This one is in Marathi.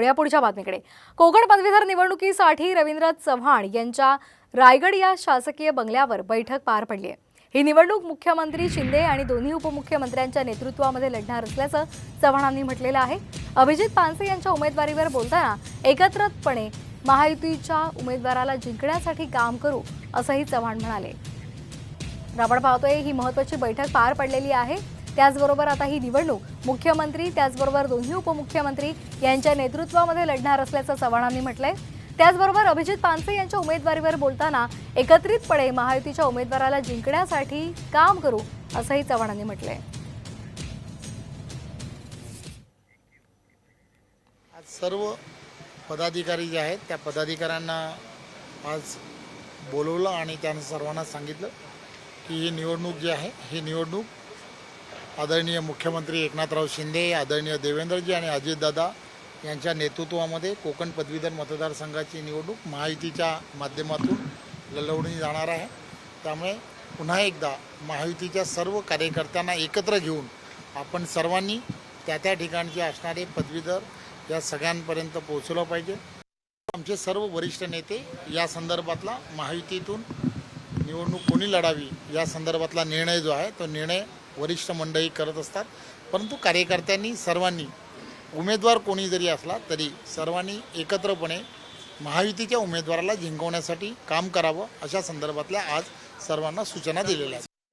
वळूया पुढच्या बातमीकडे. कोकण पदवीधर निवडणुकीसाठी रवींद्र चव्हाण यांच्या रायगड या शासकीय बंगल्यावर बैठक पार पडली आहे. ही निवडणूक मुख्यमंत्री शिंदे आणि दोन्ही उपमुख्यमंत्र्यांच्या नेतृत्वामध्ये लढणार असल्याचं चव्हाणांनी म्हटलेलं आहे. अभिजित पानसे यांच्या उमेदवारीवर बोलताना एकत्रितपणे महायुतीच्या उमेदवाराला जिंकण्यासाठी काम करू असंही चव्हाण म्हणाले. आपण पाहतोय ही महत्वाची बैठक पार पडलेली आहे. त्याचबरोबर आता ही निवडणूक मुख्यमंत्री त्याचबरोबर दोन्ही उपमुख्यमंत्री यांच्या नेतृत्वामध्ये लढणार असल्याचं चव्हाणांनी म्हटलंय. त्याचबरोबर अभिजित पानसे यांच्या उमेदवारीवर बोलताना एकत्रितपणे महायुतीच्या उमेदवाराला जिंकण्यासाठी काम करू असंही चव्हाणांनी म्हटलंय. आज सर्व पदाधिकारी जे आहेत त्या पदाधिकाऱ्यांना आज बोलवलं आणि त्यांना सर्वांना सांगितलं की ही निवडणूक जी आहे ही निवडणूक आदरणीय मुख्यमंत्री एकनाथराव शिंदे आदरणीय देवेंद्रजी आणि अजितदादा यांच्या नेतृत्वामध्ये कोकण पदवीधर मतदारसंघाची निवडणूक महायुतीच्या माध्यमातून लढवली जाणार आहे. त्यामुळे पुन्हा एकदा महायुतीच्या सर्व कार्यकर्त्यांना एकत्र घेऊन आपण सर्वांनी त्या त्या ठिकाणचे असणारे पदवीधर या सगळ्यांपर्यंत पोहोचलं पाहिजे. आमचे सर्व वरिष्ठ नेते या संदर्भातला महायुतीतून निवडणूक कोणी लढावी या संदर्भातला निर्णय जो आहे तो निर्णय वरिष्ठ मंडळी करत असतात. परंतु कार्यकर्त्यांनी सर्वांनी उमेदवार कोणी जरी असला तरी सर्वांनी एकत्रपणे महायुतीच्या उमेदवाराला जिंकवण्यासाठी काम करावं अशा संदर्भातल्या आज सर्वांना सूचना दिलेल्या आहेत.